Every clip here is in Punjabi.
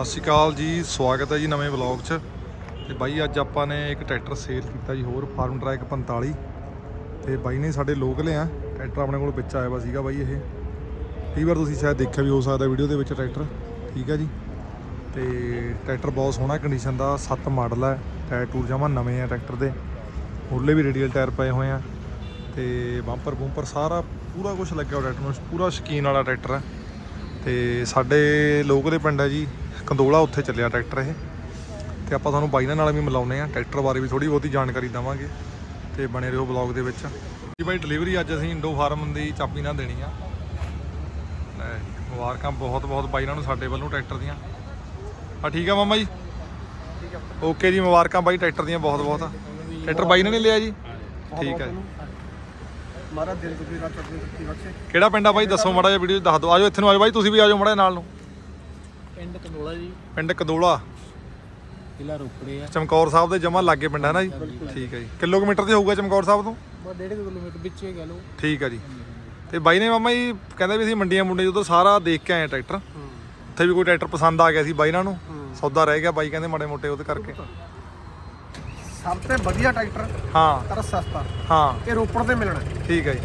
ਸਤਿ ਸ਼੍ਰੀ ਅਕਾਲ ਜੀ, ਸਵਾਗਤ ਹੈ ਜੀ ਨਵੇਂ ਵਲੌਗ 'ਚ। ਤੇ ਬਾਈ, ਅੱਜ ਆਪਾਂ ਨੇ ਇੱਕ ਟਰੈਕਟਰ ਸੇਲ ਕੀਤਾ ਜੀ, ਹੋਰ ਫਾਰਮ ਟਰੈਕ 45 ਤੇ ਬਾਈ ਨੇ ਸਾਡੇ ਲੋਕ ਲਿਆ, ਟਰੈਕਟਰ ਆਪਣੇ ਕੋਲ ਵਿੱਚ ਆਇਆ ਵਾ ਸੀਗਾ ਬਾਈ ਇਹ। ਕਈ ਵਾਰ ਤੁਸੀਂ ਸ਼ਾਇਦ ਦੇਖਿਆ ਵੀ ਹੋ ਸਕਦਾ ਵੀਡੀਓ ਦੇ ਵਿੱਚ ਟਰੈਕਟਰ, ਠੀਕ ਹੈ ਜੀ। ਤੇ ਟਰੈਕਟਰ ਬਹੁਤ ਸੋਹਣਾ ਕੰਡੀਸ਼ਨ ਦਾ 7 ਮਾਡਲ ਹੈ, ਟਾਇਰ ਟੂਰ ਜਮਾ ਨਵੇਂ ਆ ਟਰੈਕਟਰ ਦੇ। ਮੁਰਲੇ ਵੀ ਰੇਡੀਅਲ ਟਾਇਰ ਪਏ ਹੋਏ ਆ। ਤੇ ਬੰਪਰ ਬੂੰਪਰ ਸਾਰਾ ਪੂਰਾ ਕੁਝ ਲੱਗਿਆ ਹੋਇਆ ਟਰੈਕਟਰ ਨੂੰ, ਪੂਰਾ ਸ਼ਕੀਨ ਵਾਲਾ ਟਰੈਕਟਰ ਹੈ। ਤੇ ਸਾਡੇ ਲੋਕ ਦੇ ਪਿੰਡ ਹੈ ਜੀ ਕੰਦੋਲਾ ਉੱਥੇ ਚੱਲਿਆ ਟਰੈਕਟਰ ਇਹ। ਤੇ ਆਪਾਂ ਤੁਹਾਨੂੰ ਬਾਈਨਾਂ ਨਾਲ ਵੀ ਮਿਲਾਉਨੇ ਆ ਟਰੈਕਟਰ ਬਾਰੇ ਵੀ ਥੋੜੀ ਬਹੁਤੀ ਜਾਣਕਾਰੀ ਦਵਾਂਗੇ। ਤੇ ਬਣੇ ਰਹੋ ਬਲੌਗ ਦੇ ਵਿੱਚ। ਜੀ ਬਾਈ ਡਿਲੀਵਰੀ ਅੱਜ ਅਸੀਂ ਇੰਡੋ ਫਾਰਮ ਦੀ ਚਾਬੀ ਨਾਲ ਦੇਣੀ ਆ। ਲੈ ਮੁਬਾਰਕਾਂ ਬਹੁਤ ਬਹੁਤ ਬਾਈਨਾਂ ਨੂੰ ਸਾਡੇ ਵੱਲੋਂ ਟਰੈਕਟਰ ਦੀਆਂ। ਆ ਠੀਕ ਆ ਮਾਮਾ ਜੀ? ਓਕੇ ਜੀ ਮੁਬਾਰਕਾਂ ਬਾਈ ਟਰੈਕਟਰ ਦੀਆਂ ਬਹੁਤ ਬਹੁਤ। ਟਰੈਕਟਰ ਬਾਈ ਨੇ ਲਿਆ ਜੀ? ਠੀਕ ਹੈ ਮਾਰਾ ਦਿਲ ਦੁਖੀ ਰਾਤ ਚਟਨੀ ਬਖਸ਼ੇ। ਕਿਹੜਾ ਪਿੰਡ ਆ ਬਾਈ? ਦੱਸੋ ਮਾੜਾ ਜਿਹਾ ਵੀਡੀਓ ਦੱਸ ਦਿਓ। ਆਜੋ ਇੱਥੇ ਨੂੰ ਆਜੋ ਬਾਈ ਤੁਸੀਂ ਵੀ ਆਜੋ ਮਾੜਾ ਜਿਹਾ ਨਾਲ ਨੂੰ। ਪਿੰਡ ਕੰਦੋਲਾ ਜੀ। ਪਿੰਡ ਕਦੋਲਾ। ਜ਼ਿਲ੍ਹਾ ਰੋਪੜੇ ਆ। ਚਮਕੌਰ ਸਾਹਿਬ ਦੇ ਜਮਾ ਲਾਗੇ ਪਿੰਡ ਹੈ ਨਾ ਜੀ? ਠੀਕ ਹੈ ਜੀ। ਕਿਲੋਮੀਟਰ ਤੇ ਹੋਊਗਾ ਚਮਕੌਰ ਸਾਹਿਬ ਤੋਂ? ਬਸ 1.5 ਕਿਲੋਮੀਟਰ ਵਿੱਚ ਹੀ ਲਓ। ਠੀਕ ਹੈ ਜੀ। ਤੇ ਬਾਈ ਨੇ ਮਾਮਾ ਜੀ ਕਹਿੰਦੇ ਵੀ ਅਸੀਂ ਮੰਡੀਆਂ ਮੁੰਡੇ ਜਦੋਂ ਸਾਰਾ ਦੇਖ ਕੇ ਆਏ ਟਰੈਕਟਰ ਉੱਥੇ ਵੀ ਕੋਈ ਟਰੈਕਟਰ ਪਸੰਦ ਆ ਗਿਆ ਸੀ ਬਾਈ ਨਾਲ ਨੂੰ। ਸੌਦਾ ਰਹਿ ਗਿਆ ਬਾਈ ਕਹਿੰਦੇ ਮਾੜੇ ਮੋਟੇ ਉਹਦੇ ਕਰਕੇ। ਸਭ ਤੋਂ ਵਧੀਆ ਟਰੈਕਟਰ ਹਾਂ। ਪਰ ਸਸਤਾ। ਹਾਂ। ਇਹ ਰੋਪੜ ਤੇ ਮਿਲਣਾ। ਠੀਕ ਹੈ ਜੀ।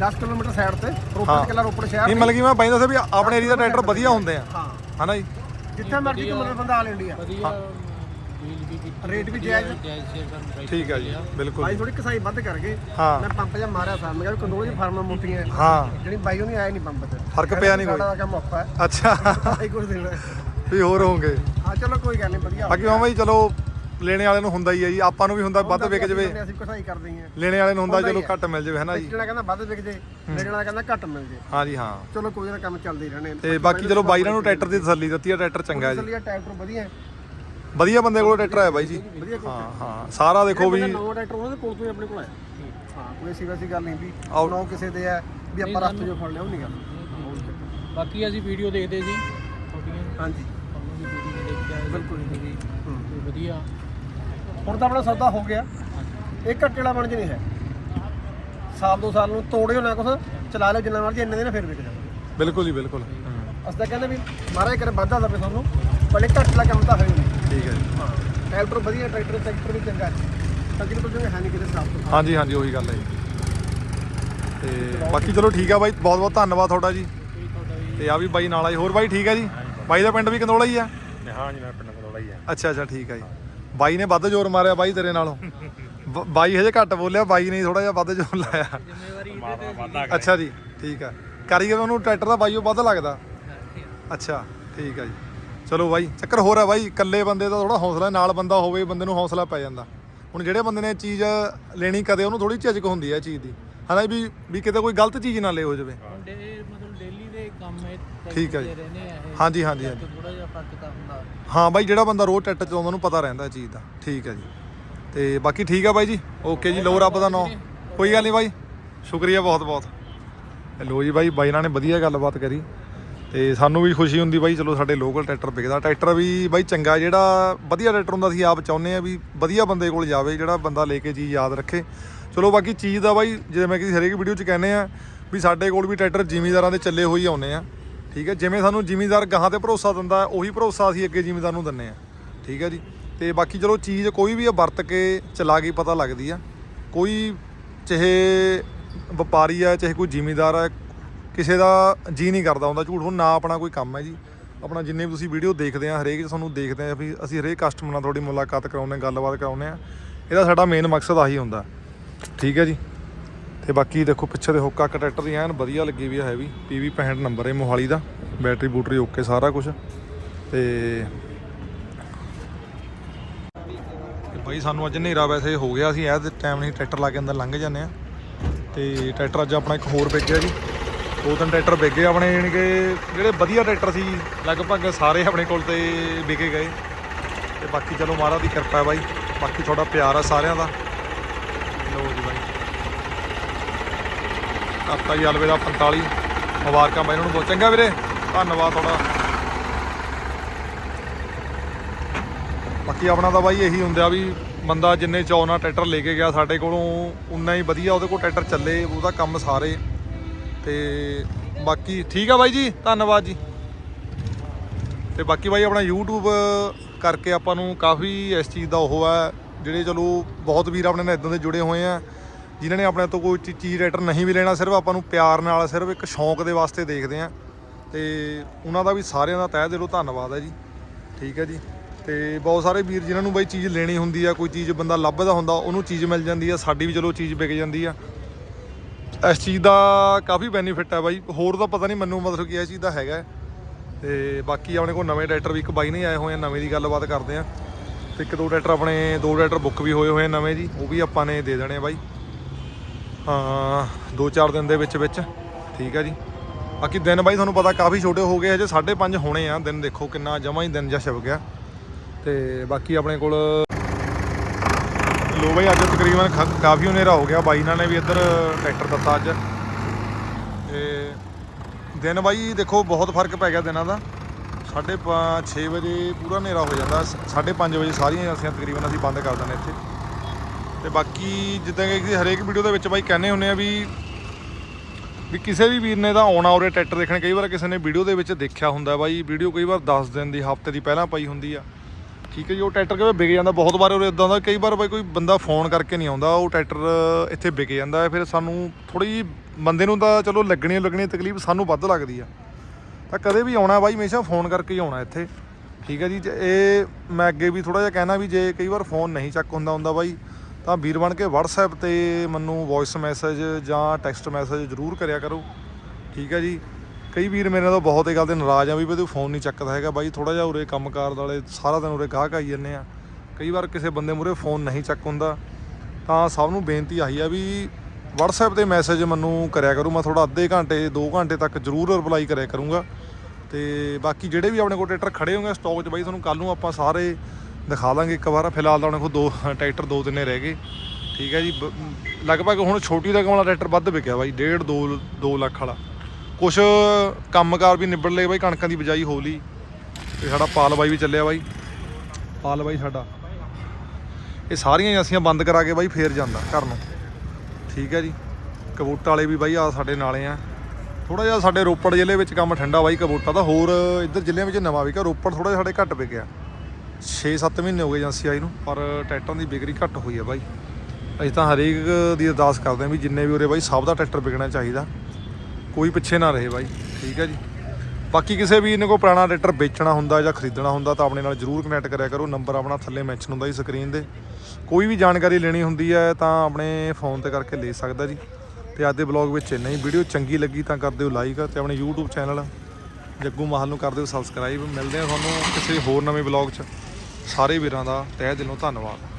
10 ਕਿਲੋਮੀਟਰ ਸਾਈਡ ਤੇ ਹਾਂ। ਰੋਪੜ ਕਿਲਾ ਰੋਪੜ ਸ਼ਹਿਰ ਨਹੀਂ ਮਤਲਬ ਕਿ ਮੈਂ ਬਾਈ ਦੱਸਿਆ ਵੀ ਆਪਣੇ ਏਰੀਆ ਦਾ ਟਰੈਕਟਰ ਵਧੀਆ ਹੁੰਦੇ ਆ। ਹਾਂ। ਹਨਾ ਜੀ? ਜਿੱਥੇ ਮਰਜ਼ੀ ਘੁੰਮਣ ਬੰਦਾ ਆਲ ਇੰਡੀਆ ਵਧੀਆ ਡੀਲ ਵੀ ਕੀਤੀ ਰੇਟ ਵੀ ਜਾਇਜ਼ ਠੀਕ ਹੈ ਜੀ ਬਿਲਕੁਲ ਬਾਈ ਥੋੜੀ ਕਸਾਈ ਵੱਧ ਕਰ ਗਏ ਹਾਂ। ਮੈਂ ਪੰਪ ਜਾਂ ਮਾਰਿਆ ਸਾਂ ਮੈਂ ਕਿਹਾ ਵੀ ਕੰਦੋਲੇ ਦੀ ਫਾਰਮਾਂ ਮੋਟੀਆਂ ਹੈ। ਹਾਂ। ਜਿਹੜੀ ਬਾਈ ਉਹ ਨਹੀਂ ਆਇਆ ਨਹੀਂ ਪੰਪ ਤੇ ਫ਼ਰਕ ਪਿਆ ਨਹੀਂ ਕੋਈ। ਸਾਡਾ ਕੰਮ ਔਖਾ ਹੈ। ਅੱਛਾ। ਬਾਈ ਕੁਝ ਦੇਣਾ। ਹੈ। ਵੀ ਹੋਰ ਹੋਣਗੇ ਹਾਂ ਚਲੋ ਕੋਈ ਗੱਲ ਨਹੀਂ ਵਧੀਆ। ਬਾਕੀ ਮਾਮਾ ਜੀ ਚਲੋ ਲੈਣੇ ਵਾਲੇ ਨੂੰ ਹੁੰਦਾ ਹੀ ਹੈ ਜੀ ਆਪਾਂ ਨੂੰ ਵੀ ਹੁੰਦਾ ਵੱਧ ਵਿਕ ਜਵੇ। ਅਸੀਂ ਕਸਾਈ ਕਰਦੇ ਹਾਂ ਲੈਣੇ ਵਾਲੇ ਨੂੰ ਹੁੰਦਾ ਚਲੋ। ਘੱਟ ਮਿਲ ਜਵੇ ਹਨਾ ਜੀ? ਵੇਚਣਾ ਕਹਿੰਦਾ ਵੱਧ ਵਿਕ ਜੇ ਲੈਣ ਵਾਲਾ ਕਹਿੰਦਾ ਘੱਟ ਮਿਲ ਜੇ। ਹਾਂ ਜੀ ਹਾਂ। ਚਲੋ ਕੋਈ ਨਾ ਕੰਮ ਚੱਲਦੇ ਹੀ ਰਹਿਣੇ। ਤੇ ਬਾਕੀ ਚਲੋ ਬਾਈ ਨਾਲ ਨੂੰ ਟਰੈਕਟਰ ਦੀ ਤਸੱਲੀ ਦਿੱਤੀ ਹੈ ਟਰੈਕਟਰ ਚੰਗਾ ਜੀ। ਚੱਲੀਆ ਟਰੈਕਟਰ ਵਧੀਆ। ਹੈ ਵਧੀਆ ਬੰਦੇ ਕੋਲ ਟਰੈਕਟਰ ਹੈ ਬਾਈ ਜੀ। ਹਾਂ ਹਾਂ। ਸਾਰਾ ਦੇਖੋ ਵੀ ਨਵਾਂ ਟਰੈਕਟਰ ਉਹਨਾਂ ਦੇ ਕੋਲ ਤੋਂ ਆਪਣੇ ਕੋਲ ਆਇਆ ਹਾਂ ਕੋਈ ਐਸੀ ਵੈਸੀ ਗੱਲ ਨਹੀਂ ਵੀ। ਨੌ ਕਿਸੇ ਦੇ ਆ ਵੀ ਆਪਾਂ ਰਸਤੇ 'ਚੋਂ ਫੜ ਲਿਆ ਉਹ ਨਹੀਂ ਗੱਲ। ਬਾਕੀ ਅਸੀਂ ਵੀਡੀਓ ਦੇਖਦੇ ਸੀ ਹਾਂਜੀ। ਬਿਲਕੁਲ ਤੇ ਵਧੀਆ। ਹੁਣ ਤਾਂ ਆਪਣਾ ਸੌਦਾ ਹੋ ਗਿਆ। ਇਹ ਘੱਟੇ ਵਾਲਾ ਬਣ ਨਹੀਂ ਹੈ। ਸਾਲ ਦੋ ਸਾਲ ਨੂੰ ਤੋੜਿਓ ਨਾ ਕੁਛ ਚਲਾ ਲਿਓ ਜਿੰਨਾ ਮਰਜ਼ੀ ਇੰਨੇ ਦਿਨ ਫਿਰ ਵਿਕ ਜਾਣਾ ਬਿਲਕੁਲ ਜੀ ਬਿਲਕੁਲ। ਅਸੀਂ ਤਾਂ ਕਹਿੰਦੇ ਵੀ ਮਹਾਰਾਜ ਕਰੇ ਵਾਧਾ ਦਵੇ ਤੁਹਾਨੂੰ ਪਹਿਲੇ ਘੱਟ ਵਾਲਾ ਕੰਮ ਤਾਂ ਹੋਈ ਨਹੀਂ। ਠੀਕ ਹੈ ਜੀ। ਹਾਂ। ਟਰੈਕਟਰ ਵਧੀਆ ਟਰੈਕਟਰ ਟਰੈਕਟਰ ਵੀ ਚੰਗਾ ਹੈ। ਤਕਰੀਬਨ ਜਿਵੇਂ ਹੈ ਨਹੀਂ ਕਿਤੇ ਸਾਫ਼ ਤੋਂ ਹਾਂਜੀ ਹਾਂਜੀ ਉਹੀ ਗੱਲ ਹੈ ਜੀ। ਤੇ ਬਾਕੀ ਚਲੋ ਠੀਕ ਆ ਬਾਈ ਬਹੁਤ ਬਹੁਤ ਧੰਨਵਾਦ ਤੁਹਾਡਾ ਜੀ। ਤੇ ਆ ਵੀ ਬਾਈ ਨਾਲ ਆਈ ਹੋਰ ਬਾਈ ਠੀਕ ਹੈ ਜੀ? ਬਾਈ ਦਾ ਪਿੰਡ ਵੀ ਕੰਦੋਲਾ ਹੀ ਆ? ਹਾਂ ਜੀ ਮੈਂ ਪਿੰਡ ਕੋਲ ਹੀ ਆ। ਅੱਛਾ ਅੱਛਾ ਠੀਕ ਹੈ ਜੀ। ਬਾਈ ਨੇ ਵੱਧ ਜ਼ੋਰ ਮਾਰਿਆ ਬਾਈ ਤੇਰੇ ਨਾਲੋਂ। ਬ- ਬਾਈ ਹਜੇ ਘੱਟ ਬੋਲਿਆ, ਬਾਈ ਨੇ ਥੋੜਾ ਜਿਹਾ ਵੱਧ ਜ਼ੋਰ ਲਾਇਆ। ਜ਼ਿੰਮੇਵਾਰੀ ਵਾਦਾ ਅੱਛਾ ਜੀ, ਠੀਕ ਆ। ਕਾਰੀਗਰ ਉਹਨੂੰ ਟਰੈਕਟਰ ਦਾ ਬਾਈਓ ਵੱਧ ਲੱਗਦਾ। ਅੱਛਾ, ਠੀਕ ਆ ਜੀ। ਚਲੋ ਬਾਈ, ਚੱਕਰ ਹੋਰ ਆ ਬਾਈ, ਇਕੱਲੇ ਬੰਦੇ ਦਾ ਥੋੜਾ ਹੌਸਲਾ, ਨਾਲ ਬੰਦਾ ਹੋਵੇ, ਬੰਦੇ ਨੂੰ ਹੌਸਲਾ ਪੈ ਜਾਂਦਾ। ਹੁਣ ਜਿਹੜੇ ਬੰਦੇ ਨੇ ਚੀਜ਼ ਲੈਣੀ ਕਦੇ, ਉਹਨੂੰ ਥੋੜੀ ਝਿਜਕ ਹੁੰਦੀ ਹੈ ਇਹ ਚੀਜ਼ ਦੀ। ਹਨਾ ਵੀ ਵੀ ਕਿਤੇ ਕੋਈ ਗਲਤ ਚੀਜ਼ ਨਾ ਲੈ ਹੋ ਜਾਵੇ। ਹੁਣ ਮਤਲਬ ਕੰਮ ਠੀਕ ਹੈ ਜੀ। ਰਹਿੰਦੇ ਆ ਇਹ ਹਾਂਜੀ ਹਾਂਜੀ ਹਾਂਜੀ। ਥੋੜਾ ਜਿਹਾ ਫ਼ਰਕ ਤਾਂ ਹੁੰਦਾ। ਹਾਂ ਬਾਈ ਜਿਹੜਾ ਬੰਦਾ ਰੋਜ਼ ਟਰੈਕਟਰ ਚਲਾਉਂਦਾ ਉਹਨੂੰ ਪਤਾ ਰਹਿੰਦਾ ਇਹ ਚੀਜ਼ ਦਾ। ਠੀਕ ਹੈ ਜੀ। ਤੇ ਬਾਕੀ ਠੀਕ ਆ ਬਾਈ ਜੀ? ਓਕੇ ਜੀ ਲਓ ਰੱਬ ਦਾ ਨਾਮ। ਕੋਈ ਗੱਲ ਨਹੀਂ ਬਾਈ। ਸ਼ੁਕਰੀਆ ਬਹੁਤ ਬਹੁਤ। ਲਓ ਜੀ ਬਾਈ ਬਾਈ ਨਾਲ ਨੇ ਵਧੀਆ ਗੱਲਬਾਤ ਕਰੀ। ਤੇ ਸਾਨੂੰ ਵੀ ਖੁਸ਼ੀ ਹੁੰਦੀ ਬਾਈ ਚਲੋ ਸਾਡੇ ਲੋਕਲ ਟਰੈਕਟਰ ਵਿਕਦਾ। ਟਰੈਕਟਰ ਵੀ ਬਾਈ ਚੰਗਾ ਜਿਹੜਾ ਵਧੀਆ ਟਰੈਕਟਰ ਹੁੰਦਾ ਸੀ ਆਪ ਚਾਹੁੰਦੇ ਆ ਵੀ ਵਧੀਆ ਬੰਦੇ ਕੋਲ ਜਾਵੇ ਜਿਹੜਾ ਬੰਦਾ ਲੈ ਕੇ ਚੀਜ਼ ਯਾਦ ਰੱਖੇ। ਚਲੋ ਬਾਕੀ ਚੀਜ਼ ਦਾ ਬਾਈ ਜਿਵੇਂ ਮੈਂ ਕਿ ਹਰੇਕ ਵੀਡੀਓ 'ਚ ਕਹਿੰਦੇ ਆ ਵੀ ਸਾਡੇ ਕੋਲ ਵੀ ਟਰੈਕਟਰ ਜ਼ਿਮੀਂਦਾਰਾਂ ਦੇ ਚੱਲੇ ਹੋਈ ਆਉਨੇ ਆ। ਠੀਕ ਹੈ, ਜਿਵੇਂ ਸਾਨੂੰ ਜ਼ਿਮੀਦਾਰ ਗਾਹਾਂ ਤੇ ਭਰੋਸਾ ਦਿੰਦਾ ਉਹੀ ਭਰੋਸਾ ਅਸੀਂ ਅੱਗੇ ਜ਼ਿਮੀਦਾਰ ਨੂੰ ਦਿੰਨੇ ਆ। ਠੀਕ ਹੈ ਜੀ, ਤੇ ਬਾਕੀ ਚਲੋ ਚੀਜ਼ ਕੋਈ ਵੀ ਆ, ਵਰਤ ਕੇ ਚਲਾ ਕੇ ਪਤਾ ਲੱਗਦੀ ਆ। ਕੋਈ ਚਾਹੇ ਵਪਾਰੀ ਆ, ਚਾਹੇ ਕੋਈ ਜ਼ਿਮੀਦਾਰ ਆ, ਕਿਸੇ ਦਾ ਜੀ ਨਹੀਂ ਕਰਦਾ ਹੁੰਦਾ, ਝੂਠ ਹੁਣ ਨਾ ਆਪਣਾ ਕੋਈ ਕੰਮ ਹੈ ਜੀ। ਆਪਣਾ ਜਿੰਨੇ ਵੀ ਤੁਸੀਂ ਵੀਡੀਓ ਦੇਖਦੇ ਆ, ਹਰੇਕ ਤੁਹਾਨੂੰ ਦੇਖਦੇ ਆ ਵੀ ਅਸੀਂ ਹਰੇਕ ਕਸਟਮਰ ਨਾਲ ਤੁਹਾਡੀ ਮੁਲਾਕਾਤ ਕਰਾਉਂਦੇ ਗੱਲਬਾਤ ਕਰਾਉਂਦੇ ਆ। ਇਹਦਾ ਸਾਡਾ ਮੇਨ ਮਕਸਦ ਆਹੀ ਹੁੰਦਾ। ਠੀਕ ਹੈ ਜੀ। ਤੇ ਬਾਕੀ ਦੇਖੋ ਪਿੱਛੇ ਦੇ ਹੁੱਕਾ ਟਰੈਕਟਰ ਦੀ ਐਨ ਵਧੀਆ ਲੱਗੀ ਵੀ ਹੈ ਵੀ PV 65 ਨੰਬਰ ਹੈ, ਮੋਹਾਲੀ ਦਾ। ਬੈਟਰੀ ਬੂਟਰੀ ਓਕੇ ਸਾਰਾ ਕੁਝ ਤੇ ਬਾਈ ਸਾਨੂੰ ਅੱਜ ਹਨੇਰਾ ਵੈਸੇ ਹੋ ਗਿਆ ਸੀ ਇਹ ਟਾਈਮ ਨਹੀਂ ਟਰੈਕਟਰ ਲਾ ਕੇ ਅੰਦਰ ਲੰਘ ਜਾਂਦੇ ਆ। ਤੇ ਟਰੈਕਟਰ ਅੱਜ ਆਪਣਾ ਇੱਕ ਹੋਰ ਵਿਕ ਗਿਆ ਜੀ। ਦੋ ਤਿੰਨ ਟਰੈਕਟਰ ਵਿਕ ਗਏ ਆਪਣੇ, ਯਾਨੀ ਕਿ ਜਿਹੜੇ ਵਧੀਆ ਟਰੈਕਟਰ ਸੀ, ਲਗਭਗ ਸਾਰੇ ਆਪਣੇ ਕੋਲ ਤੇ ਵਿਕੇ ਗਏ। ਤੇ ਬਾਕੀ ਚਲੋ ਮਹਾਰਾਜ ਦੀ ਕਿਰਪਾ ਹੈ ਬਾਈ। ਬਾਕੀ ਤੁਹਾਡਾ ਪਿਆਰ ਆ ਸਾਰਿਆਂ ਦਾ। ਲਓ ਜੀ ਬਾਈ। ਆਪਾ ਜੀ ਅਲਵੇ ਦਾ 45 ਮੁਬਾਰਕਾਂ ਬਾਈ ਇਹਨਾਂ ਨੂੰ ਬਹੁਤ ਚੰਗਾ ਵੀਰੇ। ਧੰਨਵਾਦ ਤੁਹਾਡਾ। ਬਾਕੀ ਆਪਣਾ ਤਾਂ ਬਾਈ ਇਹੀ ਹੁੰਦਾ ਵੀ ਬੰਦਾ ਜਿੰਨੇ ਚਾਅ ਨਾਲ ਟਰੈਕਟਰ ਲੈ ਕੇ ਗਿਆ ਸਾਡੇ ਕੋਲੋਂ, ਉਨਾ ਹੀ ਵਧੀਆ ਉਹਦੇ ਕੋਲ ਟਰੈਕਟਰ ਚੱਲੇ, ਉਹਦਾ ਕੰਮ ਸਾਰੇ। ਤੇ ਬਾਕੀ ਠੀਕ ਆ ਬਾਈ ਜੀ, ਧੰਨਵਾਦ ਜੀ। ਤੇ ਬਾਕੀ ਬਾਈ ਆਪਣਾ YouTube ਕਰਕੇ ਆਪਾਂ ਨੂੰ ਕਾਫੀ ਇਸ ਚੀਜ਼ ਦਾ ਉਹ ਹੈ, ਜਿਹੜੇ ਚਲੋ ਬਹੁਤ ਵੀਰ ਆਪਣੇ ਨਾਲ ਇਦਾਂ ਦੇ ਜੁੜੇ ਹੋਏ ਆ ਜਿਨ੍ਹਾਂ ਨੇ ਆਪਣੇ ਤੋਂ ਕੋਈ ਚੀ- ਚੀਜ਼ ਰਾਈਟਰ ਨਹੀਂ ਵੀ ਲੈਣਾ, ਸਿਰਫ ਆਪਾਂ ਨੂੰ ਪਿਆਰ ਨਾਲ, ਸਿਰਫ ਇੱਕ ਸ਼ੌਂਕ ਦੇ ਵਾਸਤੇ ਦੇਖਦੇ ਆ ਤੇ ਉਹਨਾਂ ਦਾ ਵੀ ਸਾਰਿਆਂ ਦਾ ਤਹਿ ਦਿਲੋਂ ਧੰਨਵਾਦ ਹੈ ਜੀ। ਠੀਕ ਹੈ ਜੀ। ਤੇ ਬਹੁਤ ਸਾਰੇ ਵੀਰ ਜਿਨ੍ਹਾਂ ਨੂੰ ਬਾਈ ਚੀਜ਼ ਲੈਣੀ ਹੁੰਦੀ ਆ, ਕੋਈ ਚੀਜ਼ ਬੰਦਾ ਲੱਭਦਾ ਹੁੰਦਾ, ਉਹਨੂੰ ਚੀਜ਼ ਮਿਲ ਜਾਂਦੀ ਆ, ਸਾਡੀ ਵੀ ਚਲੋ ਚੀਜ਼ ਵਿਕ ਜਾਂਦੀ ਆ। ਇਸ ਚੀਜ਼ ਦਾ ਕਾਫੀ ਬੈਨੀਫਿਟ ਹੈ ਬਾਈ। ਹੋਰ ਤਾਂ ਪਤਾ ਨਹੀਂ ਮੈਨੂੰ ਮਤਲਬ ਕਿ ਇਹ ਚੀਜ਼ ਦਾ ਹੈਗਾ। ਹੈ। ਤੇ ਬਾਕੀ ਆਪਣੇ ਕੋਲ ਨਵੇਂ ਡਾਇਰੈਕਟਰ ਵੀ ਇੱਕ ਬਾਈ ਨਹੀਂ ਆਏ ਹੋਏ ਆ, ਨਵੇਂ ਦੀ ਗੱਲਬਾਤ ਕਰਦੇ ਆ। ਤੇ ਇੱਕ ਦੋ ਡਾਇਰੈਕਟਰ ਆਪਣੇ, ਦੋ ਡਾਇਰੈਕਟਰ ਬੁੱਕ ਵੀ ਹੋਏ ਹੋਏ ਨਵੇਂ ਜੀ, ਉਹ ਵੀ ਆਪਾਂ ਨੇ ਦੇ ਦੇਣੇ ਆ ਬਾਈ। ਹਾਂ, ਦੋ ਚਾਰ ਦਿਨ ਦੇ ਵਿੱਚ ਵਿੱਚ। ਠੀਕ ਆ ਜੀ। ਬਾਕੀ ਦਿਨ ਬਾਈ ਤੁਹਾਨੂੰ ਪਤਾ ਕਾਫੀ ਛੋਟੇ ਹੋ ਗਏ ਹਜੇ 5:30 ਹੋਣੇ ਆ। ਦਿਨ ਦੇਖੋ ਕਿੰਨਾ ਜਮਾ ਹੀ ਦਿਨ ਜਾਂ ਛਿਪ ਗਿਆ। ਤੇ ਬਾਕੀ ਆਪਣੇ ਕੋਲ ਲੋ ਬਾਈ, ਅੱਜ ਤਕਰੀਬਨ ਖ- ਕਾਫੀ ਹਨੇਰਾ ਹੋ ਗਿਆ। ਬਾਈ ਨਾਲ ਨੇ ਵੀ ਇੱਧਰ ਟਰੈਕਟਰ ਦਿੱਤਾ ਅੱਜ। ਤੇ ਦਿਨ ਬਾਈ ਦੇਖੋ ਬਹੁਤ ਫ਼ਰਕ ਪੈ ਗਿਆ ਦਿਨਾਂ ਦਾ। 6:30 ਵਜੇ ਪੂਰਾ ਹਨੇਰਾ ਹੋ ਜਾਂਦਾ। 5:30 ਵਜੇ ਸਾਰੀਆਂ ਏਜੰਸੀਆਂ ਤਕਰੀਬਨ ਅਸੀਂ ਬੰਦ ਕਰ ਦਿੰਦੇ ਇੱਥੇ। ਤੇ ਬਾਕੀ ਜਿੱਦਾਂ ਕਿ ਅਸੀਂ ਹਰੇਕ ਵੀਡੀਓ ਦੇ ਵਿੱਚ ਬਾਈ ਕਹਿੰਦੇ ਹੁੰਨੇ ਆ ਵੀ ਵੀ ਕਿਸੇ ਵੀ ਵੀਰ ਨੇ ਤਾਂ ਆਉਣਾ ਉਰੇ ਟਰੈਕਟਰ ਦੇਖਣ। ਕਈ ਵਾਰ ਕਿਸੇ ਨੇ ਵੀਡੀਓ ਦੇ ਵਿੱਚ ਦੇਖਿਆ ਹੁੰਦਾ ਬਾਈ, ਵੀਡੀਓ ਕਈ ਵਾਰ 10 ਦਿਨ ਦੀ, ਹਫ਼ਤੇ ਦੀ ਪਹਿਲਾਂ ਪਈ ਹੁੰਦੀ ਆ। ਠੀਕ ਹੈ ਜੀ, ਉਹ ਟਰੈਕਟਰ ਕਿਵੇਂ ਵਿਕ ਜਾਂਦਾ? ਬਹੁਤ ਵਾਰ ਉਰੇ ਇਦਾਂ ਦਾ ਕਈ ਵਾਰ ਬਾਈ ਕੋਈ ਬੰਦਾ ਫੋਨ ਕਰਕੇ ਨਹੀਂ ਆਉਂਦਾ, ਉਹ ਟਰੈਕਟਰ ਇੱਥੇ ਵਿਕ ਜਾਂਦਾ ਹੈ। ਫਿਰ ਸਾਨੂੰ ਥੋੜੀ ਜਿਹੀ ਬੰਦੇ ਨੂੰ ਤਾਂ ਚਲੋ ਲੱਗਣੀ ਲੱਗਣੀ ਤਕਲੀਫ ਸਾਨੂੰ ਵੱਧ ਲੱਗਦੀ ਆ। ਤਾਂ ਕਦੇ ਵੀ ਆਉਣਾ ਬਾਈ, ਹਮੇਸ਼ਾ ਫੋਨ ਕਰਕੇ ਹੀ ਆਉਣਾ ਇੱਥੇ। ਠੀਕ ਹੈ ਜੀ ਇਹ ਮੈਂ ਅੱਗੇ ਵੀ ਥੋੜਾ ਜਿਹਾ ਕਹਿਣਾ ਵੀ ਜੇ ਕਈ ਵਾਰ ਫੋਨ ਨਹੀਂ ਚੱਕ ਹੁੰਦਾ ਹੁੰਦਾ ਬਾਈ ਤਾਂ ਵੀਰ ਬਣ ਕੇ WhatsApp ਤੇ ਮੈਨੂੰ ਵੌਇਸ ਮੈਸੇਜ ਜਾਂ ਟੈਕਸਟ ਮੈਸੇਜ ਜ਼ਰੂਰ ਕਰਿਆ ਕਰੋ। ਠੀਕ ਹੈ ਜੀ? ਕਈ ਵੀਰ ਮੇਰੇ ਨਾਲ ਬਹੁਤ ਇਹ ਗੱਲ ਦੇ ਨਾਰਾਜ਼ ਆ ਵੀ ਵੀ ਤੂੰ ਫੋਨ ਨਹੀਂ ਚੱਕਦਾ ਹੈਗਾ ਬਾਈ ਥੋੜਾ ਜਿਹਾ ਉਰੇ ਕੰਮਕਾਰ ਵਾਲੇ ਸਾਰਾ ਦਿਨ ਉਰੇ ਗਾਹਕ ਆਈ ਜੰਨੇ ਆ। ਕਈ ਵਾਰ ਕਿਸੇ ਬੰਦੇ ਮੂਰੇ ਫੋਨ ਨਹੀਂ ਚੱਕ ਹੁੰਦਾ। ਤਾਂ ਸਭ ਨੂੰ ਬੇਨਤੀ ਆਹੀ ਆ ਵੀ WhatsApp ਤੇ ਮੈਸੇਜ ਮੈਨੂੰ ਕਰਿਆ ਕਰੋ। ਮੈਂ ਥੋੜਾ ਅੱਧੇ ਘੰਟੇ 2 ਘੰਟੇ ਤੱਕ ਜ਼ਰੂਰ ਰਿਪਲਾਈ ਕਰਿਆ ਕਰੂੰਗਾ। ਤੇ ਬਾਕੀ ਜਿਹੜੇ ਵੀ ਆਪਣੇ ਕੋਲ ਟਰੈਕਟਰ ਖੜੇ ਹੋਣਗੇ ਸਟਾਕ 'ਚ ਬਾਈ, ਤੁਹਾਨੂੰ ਕੱਲ ਨੂੰ ਆਪਾਂ ਸਾਰੇ ਦਿਖਾ ਲਾਂਗੇ ਇੱਕ ਵਾਰ। ਫਿਲਹਾਲ ਤਾਂ ਉਹਨਾਂ ਕੋਲ ਦੋ ਟਰੈਕਟਰ ਦੋ ਤਿੰਨੇ ਰਹਿ ਗਏ। ਠੀਕ ਹੈ ਜੀ, ਬ- ਲਗਭਗ ਹੁਣ ਛੋਟੀ ਰਕਮ ਵਾਲਾ ਟਰੈਕਟਰ ਵੱਧ ਵਿਕਿਆ ਬਾਈ 1.5 2 2 ਲੱਖ ਵਾਲਾ। ਕੁਛ ਕੰਮਕਾਰ ਵੀ ਨਿਬੜ ਲਏ ਬਾਈ, ਕਣਕਾਂ ਦੀ ਬਿਜਾਈ ਹੋ ਲਈ। ਤੇ ਸਾਡਾ ਪਾਲ ਬਾਈ ਵੀ ਚੱਲਿਆ ਬਾਈ। ਪਾਲ ਬਾਈ ਸਾਡਾ। ਇਹ ਸਾਰੀਆਂ ਏਜੰਸੀਆਂ ਬੰਦ ਕਰਾ ਕੇ ਬਾਈ, ਫੇਰ ਜਾਂਦਾ ਘਰ ਨੂੰ। ਠੀਕ ਹੈ ਜੀ ਕਬੂਟਾ ਵਾਲੇ ਵੀ ਬਾਈ ਆ ਸਾਡੇ ਨਾਲੇ ਆ। ਥੋੜਾ ਜਿਹਾ ਸਾਡੇ ਰੋਪੜ ਜ਼ਿਲ੍ਹੇ ਵਿੱਚ ਕੰਮ ਠੰਡਾ ਬਾਈ ਕਬੂਟਾ ਦਾ। ਹੋਰ ਇੱਧਰ ਜ਼ਿਲ੍ਹਿਆਂ ਵਿੱਚ ਨਵਾਂ ਵੀ ਵਿਕਿਆ, ਰੋਪੜ ਥੋੜਾ ਜਿਹਾ ਸਾਡੇ ਘੱਟ ਵਿਕਿਆ। 6-7 ਮਹੀਨੇ ਹੋ ਗਏ ਏਜੰਸੀ ਆਈ ਨੂੰ, ਪਰ ਟਰੈਕਟਰਾਂ ਦੀ ਵਿਕਰੀ ਘੱਟ ਹੋਈ ਹੈ ਬਾਈ। ਅਸੀਂ ਤਾਂ ਹਰੇਕ ਦੀ ਅਰਦਾਸ ਕਰਦੇ ਹਾਂ ਵੀ ਜਿੰਨੇ ਵੀ ਉਰੇ ਬਾਈ, ਸਭ ਦਾ ਟਰੈਕਟਰ ਵਿਕਣਾ ਚਾਹੀਦਾ। ਕੋਈ ਪਿੱਛੇ ਨਾ ਰਹੇ ਬਾਈ, ਠੀਕ ਹੈ ਜੀ। ਬਾਕੀ ਕਿਸੇ ਵੀ ਇਹਨਾਂ ਕੋਲ ਪੁਰਾਣਾ ਟਰੈਕਟਰ ਵੇਚਣਾ ਹੁੰਦਾ ਜਾਂ ਖਰੀਦਣਾ ਹੁੰਦਾ ਤਾਂ ਆਪਣੇ ਨਾਲ ਜਰੂਰ ਕਨੈਕਟ ਕਰਿਆ ਕਰੋ। ਨੰਬਰ ਆਪਣਾ ਥੱਲੇ ਮੈਂਸ਼ਨ ਹੁੰਦਾ ਜੀ ਸਕਰੀਨ ਦੇ ਕੋਈ ਵੀ ਜਾਣਕਾਰੀ ਲੈਣੀ ਹੁੰਦੀ ਹੈ ਤਾਂ ਆਪਣੇ ਫੋਨ ਤੇ ਕਰਕੇ ਲੈ ਸਕਦਾ ਜੀ। ਤੇ ਅੱਜ ਦੇ ਬਲੌਗ ਵਿੱਚ ਇੰਨਾ ਹੀ। ਵੀਡੀਓ ਚੰਗੀ ਲੱਗੀ ਤਾਂ ਕਰ ਦਿਓ ਲਾਈਕ ਤੇ ਆਪਣੇ YouTube ਚੈਨਲ ਜੱਗੂ ਮਾਹਲ ਨੂੰ ਕਰ ਦਿਓ ਸਬਸਕ੍ਰਾਈਬ ਮਿਲਦੇ ਹਾਂ ਤੁਹਾਨੂੰ ਕਿਸੇ ਹੋਰ ਨਵੇਂ ਬਲੌਗ 'ਚ। ਸਾਰੇ ਵੀਰਾਂ ਦਾ ਤਹਿ ਦਿਲੋਂ ਧੰਨਵਾਦ।